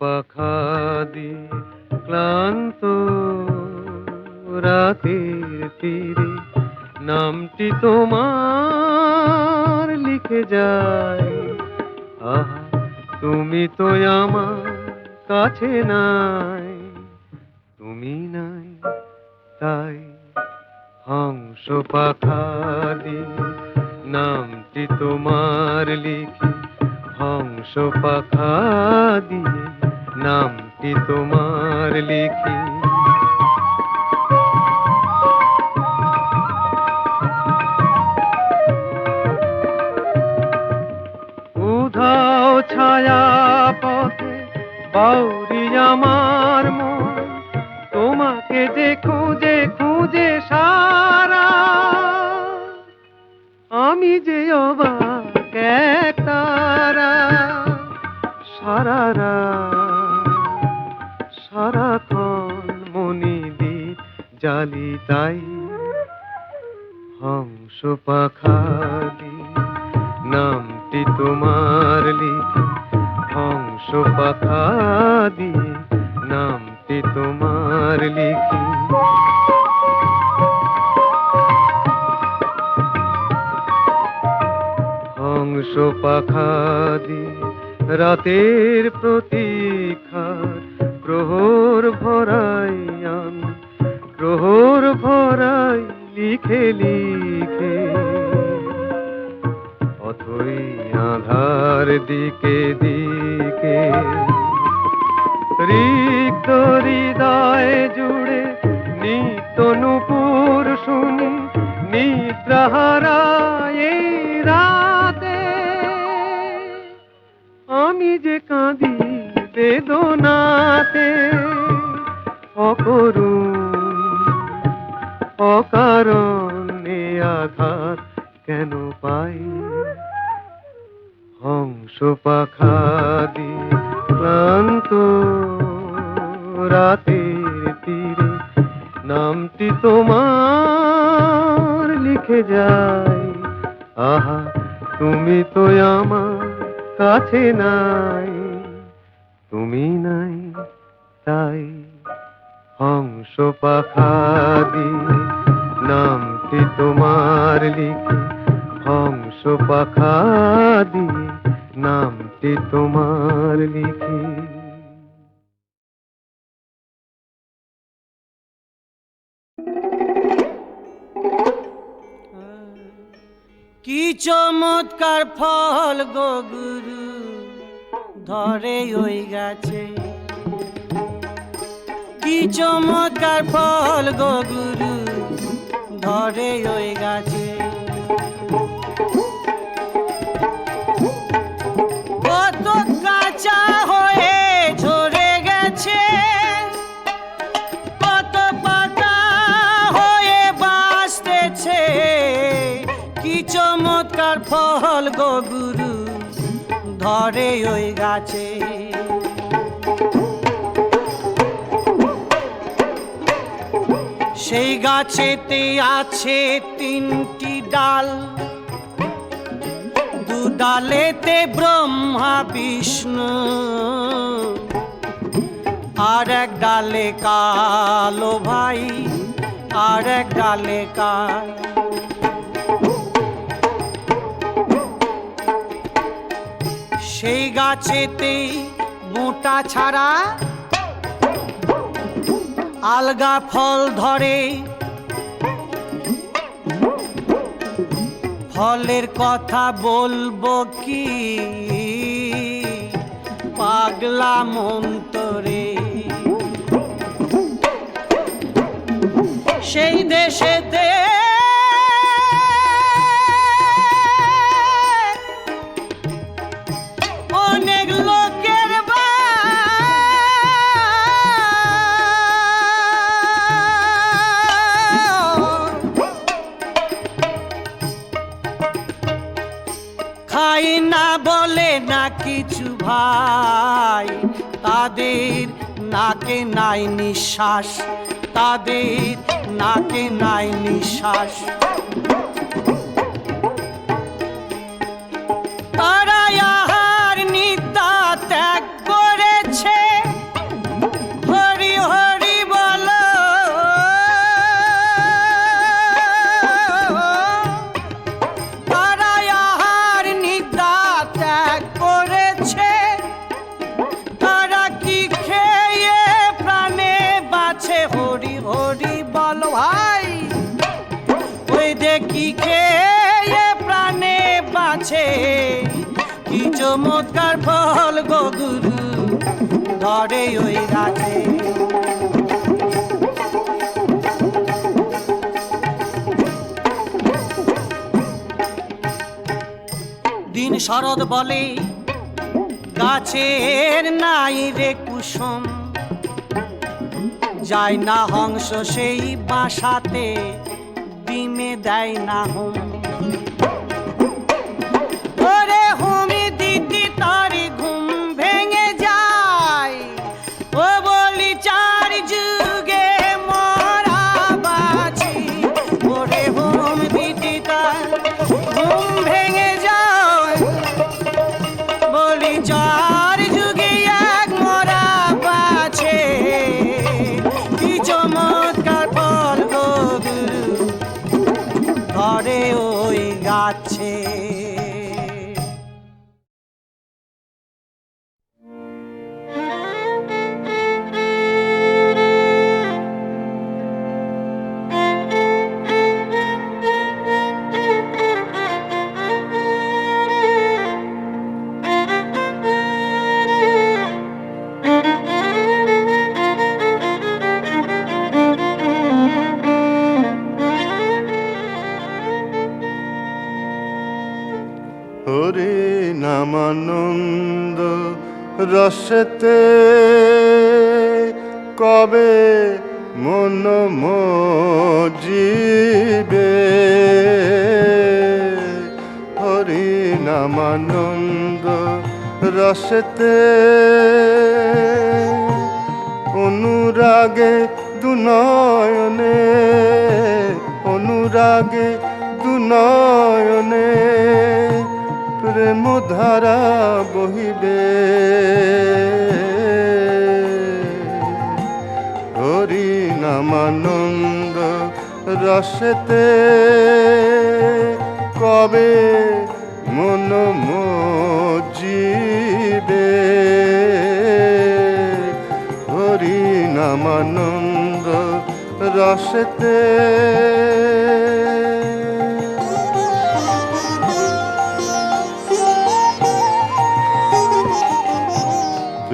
পাখাদি ক্লান্ত রাতের তীরে নামটি তোমার লিখে যায়। আহা, তুমি তো আমার কাছে নাই। তুমি নাই, তাই হংস পাখাদি নামটি তোমার লিখে। হংস পাখা দিয়ে নামটি তোমার লিখি। উধাও ছায়া পথে বাউরি আমার মন, তোমাকে যে খুঁজে খুঁজে সারা। আমি যে অবাক এক তারা, সারা জালি তাই। হংস পাখাদি নামটি তোমার হংস পাখা দিয়ে নামটি তোমার লিখি। হংস পাখাদি রাতের প্রতীক্ষার আধার দিকে দিকে। রিক্ত হৃদয় জুড়ে নিত্য নুপুর শুনি নিদ্রাহারা এই রাতে। আমি যে কাঁদি বেদনাতে, অকরুণ, অকারণে আঘাত কেন পাই? হংস পাখা দিয়ে ক্লান্ত রাতের তীরে। নামটি তোমার লিখে যায় আহা, তুমি তো আমার কাছে নাই। তুমি নাই, তাই হংস পাখা দিয়ে নামটি তোমার লিখে হংস পাখা দিয়ে নামটি তোমার লিখে। কি চমৎকার ফল গো গুরু, ধরে ওই গাছে। কি চমৎকার ফল গো গুরু, ধরে ওই গাছে। ফল গুরু, ধরে ওই গাছে। সেই গাছেতে আছে তিনটি ডাল, দু ডালেতে ব্রহ্মা, বিষ্ণু, আর এক ডালে কালো ভাই, আর এক ডালে কাল। সেই গাছেতে মোটা ছাড়া আলগা ফল ধরে। ফলের কথা বলব কি? পাগলা মন্তরে। সেই দেশেতে ভাই তাদের নাকে নাই নিঃশ্বাস তাদের নাকে নাই নিঃশ্বাস। চমৎকার ফল গো গুরু, ধরে ওই গাছে দিন শরৎ বলে, গাছের নাই রে কুসুম। যায় না হংস সেই বাসাতে, ডিমে দেয় না হুম। রসতে কবে মন মজিবে? হরি নামানন্দ রসতে প্রেম ধারা বহিবে। হরি নামানন্দ রসতে কবে মন মজিবে? হরি নামানন্দ রসতে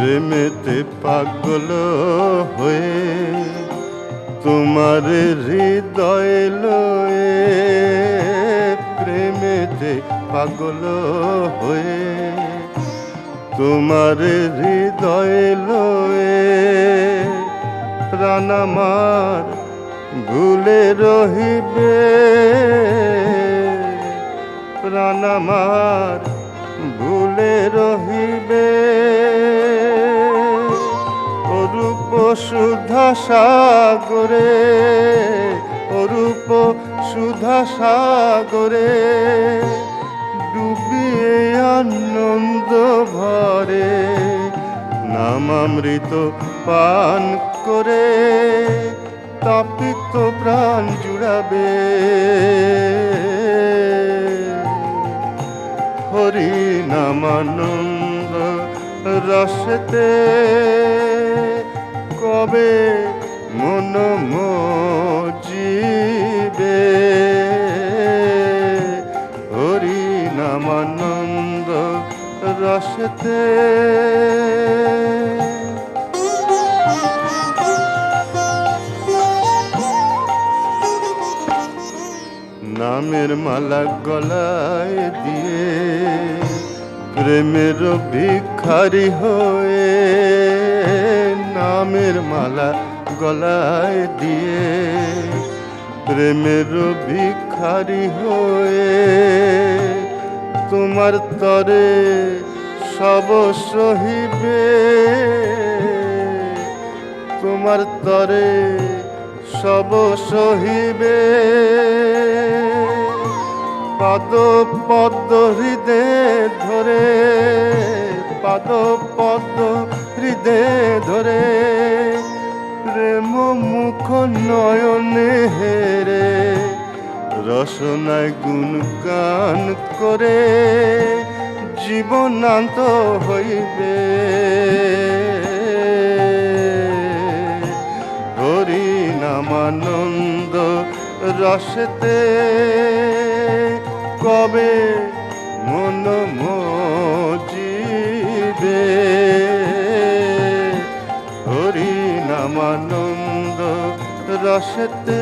প্রেমেতে পাগল হয়ে তোমার হৃদয় লয়ে প্রেমেতে পাগল হয়ে তোমার হৃদয় লয়ে প্রাণ আমার ভুলে রহিবে। প্রাণ আমার ভুলে রহিবে। সুধা সাগরে অরূপ সুধা সাগরে ডুবিয়ে আনন্দ ভরে, নামামৃত পান করে, তাপিত প্রাণ জুড়াবে। হরি নামানন্দ রসতে কবে মন মজিবে। হরি নামানন্দ রসতে। নামের মালা গলায় দিয়ে প্রেমের ভিখারি হয়ে নামের মালা গলায় দিয়ে প্রেমের ভিখারি হয়ে তোমার তরে সব সহিবে তোমার তরে সব সহিবে পাদ পদ্ম হৃদয় ধরে পাদ হৃদয় ধরে। প্রেম মুখ নয়নে হেরে। রসনায় গুণ গান করে, জীবনান্ত হইবে। হরি নামানন্দ রসতে কবে মন নামানন্দ রসতে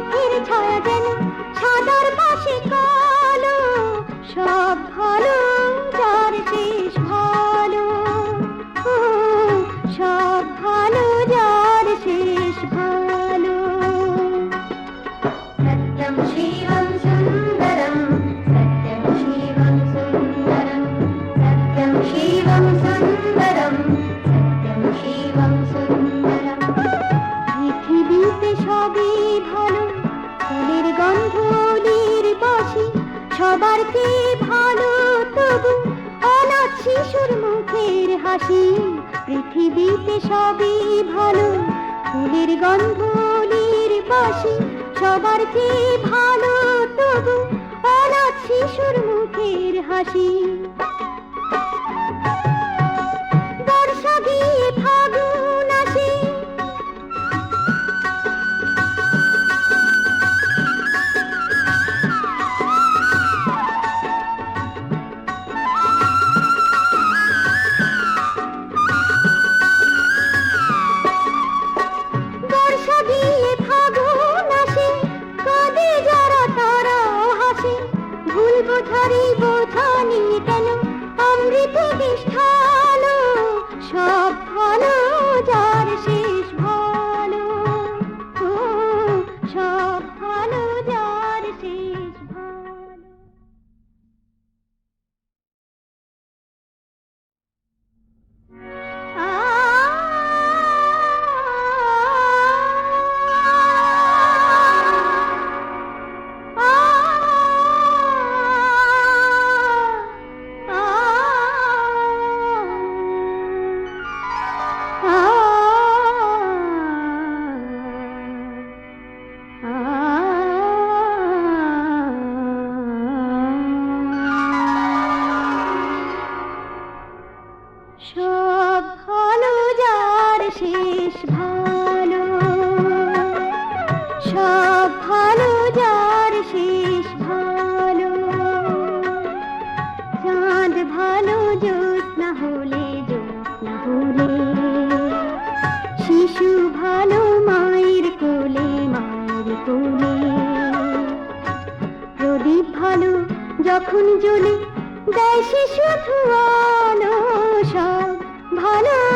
দুঃখের ছায়া যেন সাদার পাশে কালো সব ভালো। পৃথিবীতে সবই ভালো। ফুলের গন্ধলির পাশে সবার কি ভালো তবু অনাথ শিশুর মুখের হাসি। শেষ ভালো। সব ভালো, যার শেষ ভালো। চাঁদ ভালো হলে হলে। শিশু ভালো, মায়ের কোলে মায়ের কোলে। প্রদীপ ভালো, যখন জ্বলে, দেয় শিশু আলো। সব ভালো